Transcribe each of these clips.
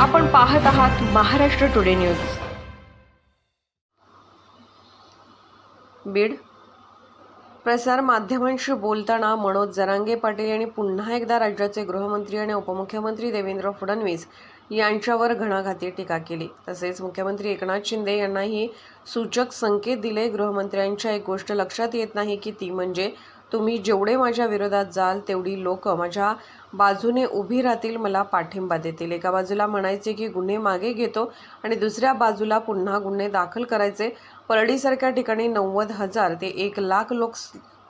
आपण पाहत आहात महाराष्ट्र टुडे न्यूज. बीड. प्रसार माध्यमांशी बोलताना मनोज जरांगे पाटील यांनी पुन्हा एकदा राज्याचे गृहमंत्री आणि उपमुख्यमंत्री देवेंद्र फडणवीस यांच्यावर घणाघाती टीका केली. तसेच मुख्यमंत्री एकनाथ शिंदे यांनाही सूचक संकेत दिले. गृहमंत्र्यांच्या एक गोष्ट लक्षात येत नाही की ती म्हणजे तुम्ही जेवढे माझ्या विरोधात जाल तेवढी लोक माझ्या बाजूने उभी राहतील मला पाठिंबा देतील. एका बाजूला म्हणायचे की गुन्हे मागे घेतो. आणि दुसऱ्या बाजूला पुन्हा गुन्हे दाखल करायचे. परडीसारख्या ठिकाणी नव्वद हजार ते एक लाख लोक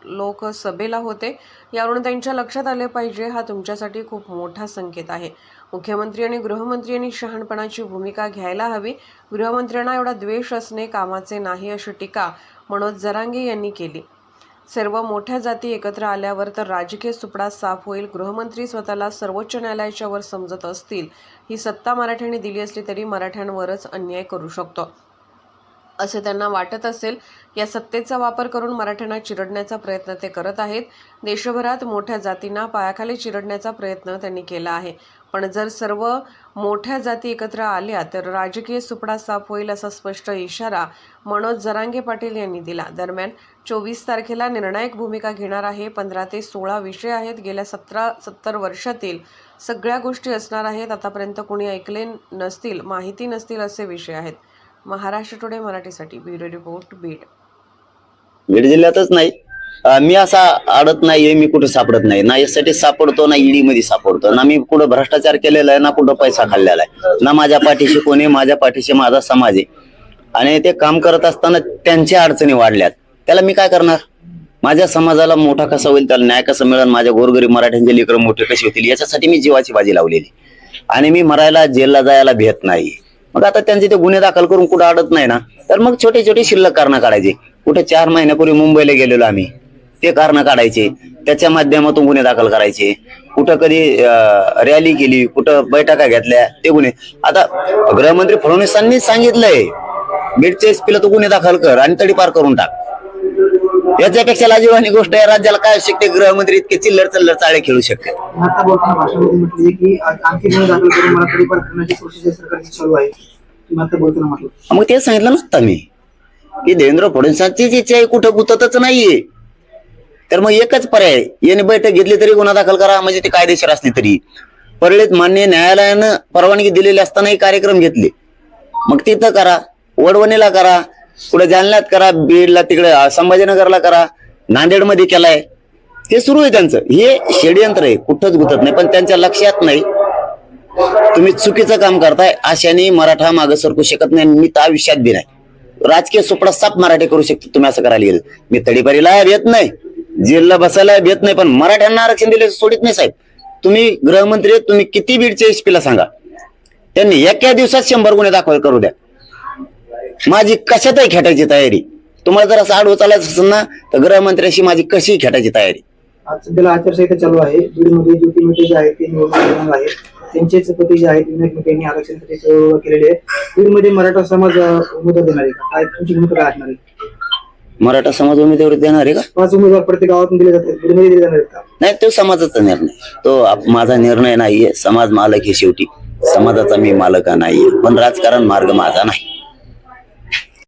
लोक सभेला होते. यावरून त्यांच्या लक्षात आले पाहिजे हा तुमच्यासाठी खूप मोठा संकेत आहे. मुख्यमंत्री आणि गृहमंत्री यांनी शहाणपणाची भूमिका घ्यायला हवी. गृहमंत्र्यांना एवढा द्वेष असणे कामाचे नाही अशी टीका मनोज जरांगे यांनी केली. सर्व मोठ्या जाती एकत्र आल्यावर तर राजकीय सुपडा साफ होईल. गृहमंत्री स्वतःला सर्वोच्च न्यायालयाच्या वर समजत असतील. ही सत्ता मराठ्यांनी दिली असली तरी मराठ्यांवरच अन्याय करू शकतो. असे त्यांना वाटत असेल. या सत्तेचा वापर करून मराठ्यांना चिरडण्याचा प्रयत्न ते करत आहेत. देशभरात मोठ्या जातींना पायाखाली चिरडण्याचा प्रयत्न त्यांनी केला आहे. पण जर सर्व मोठ्या जाती एकत्र आल्या तर राजकीय सुपडा साफ होईल असा स्पष्ट इशारा मनोज जरांगे पाटील यांनी दिला. दरम्यान चोवीस तारखेला निर्णायक भूमिका घेणार आहे. पंधरा ते सोळा विषय आहेत. गेल्या सतरा सत्तर वर्षातील सगळ्या गोष्टी असणार आहेत. आतापर्यंत कोणी ऐकले नसतील माहिती नसतील असे विषय आहेत. महाराष्ट्र टुडे मराठीसाठी ब्युरो रिपोर्ट बीड. बीड जिल्ह्यातच नाही मी असा अडत नाहीये मी कुठे सापडत नाही. ना यासाठी सापडतो ना ईडी मध्ये सापडतो. ना मी कुठं भ्रष्टाचार केलेला आहे ना कुठं पैसा खाल्लेला आहे. ना माझ्या पाठीशी कोणी माझ्या पाठीशी माझा समाज आहे. आणि ते काम करत असताना त्यांच्या अडचणी वाढल्यात. त्याला मी काय करणार? माझ्या समाजाला मोठा कसा होईल त्याला न्याय कसा मिळेल माझ्या गोरगरीब मराठ्यांचे लेकर मोठे कसे होतील याच्यासाठी मी जीवाची बाजी लावलेली. आणि मी मरायला जेलला जायला भेट नाही. मग आता त्यांचे ते गुन्हे दाखल करून कुठं अडत नाही ना? तर मग छोटे छोटे शिल्लक कारण काढायचे. कुठे चार महिन्यापूर्वी मुंबईला गेलेलो आम्ही. ते कारण काढायचे. त्याच्या माध्यमातून गुन्हे दाखल करायचे. कुठं कधी रॅली केली कुठं बैठका घेतल्या ते गुन्हे. आता गृहमंत्री फडणवीसांनी सांगितलंय बीडच्या एसपीला तो गुन्हे दाखल कर आणि तडीपार करून टाक. याच्यापेक्षा लाजीवानी गोष्ट आहे राज्याला काय शकते गृहमंत्री इतके चिल्लर चिल्लर चाळे खेळू शकते. मग तेच सांगितलं नसतं मी. की देवेंद्र फडणवीसांची जी इच्छा आहे कुठं गुततच नाहीये. तर मग एकच पर्याय यांनी याने बैठक घेतली तरी गुन्हा दाखल करा म्हणजे ते कायदेशीर असली तरी. परळीत मान्य न्यायालयानं परवानगी दिलेली असतानाही कार्यक्रम घेतले. मग तिथं करा वडवणीला करा कुठे जालन्यात करा बीडला तिकडे संभाजीनगरला करा नांदेडमध्ये केलाय. हे सुरू आहे त्यांचं. हे षडयंत्र आहे कुठंच गुतत नाही. पण त्यांच्या लक्षात नाही तुम्ही चुकीचं काम करताय आशाने मराठा मागे सरकू शकत नाही मी तर आयुष्यात बी नाही. राजकीय सुपडा साप मराठी करू शकतो तुम्ही असं करायला गेलं. मी तडीपारीला येत नाही. जेलला बसायला देत नाही पण मराठ्यांना आरक्षण दिले सोडित नाही साहेब. तुम्ही गृहमंत्री आहेत, तुम्ही किती बीडच्या एसपीला सांगा. त्यांनी एका दिवसात शंभर गुन्हे दाखल करू द्या. माझी कशातही खेटायची तयारी. तुम्हाला जर असं आडवं चालायचं असेल ना तर गृहमंत्र्याशी माझी कशी खेटायची तयारी. आज सध्याला आचारसंहिता चालू आहे. बीडमध्ये ज्योती मेटे जे आहेत ते निवडणूक आहे त्यांचे पती जे आहेत विनायक मेटे यांनी आरक्षणासाठी केलेले आहे बीडमध्ये मराठा समाज उमेदवार देणार आहे काय तुमची भूमिका काय असणार आहे? मराठा समाज उमेदवारी देणार आहे का? पाच उमेदवार प्रत्येक गावातून दिले जातात बीडमध्ये दिले जाणार आहेत का? नाही तो समाजाचा निर्णय. तो आप- माझा निर्णय नाहीये. समाज मालक हे शेवटी. समाजाचा मी मालक नाहीये. पण राजकारण मार्ग माझा नाही.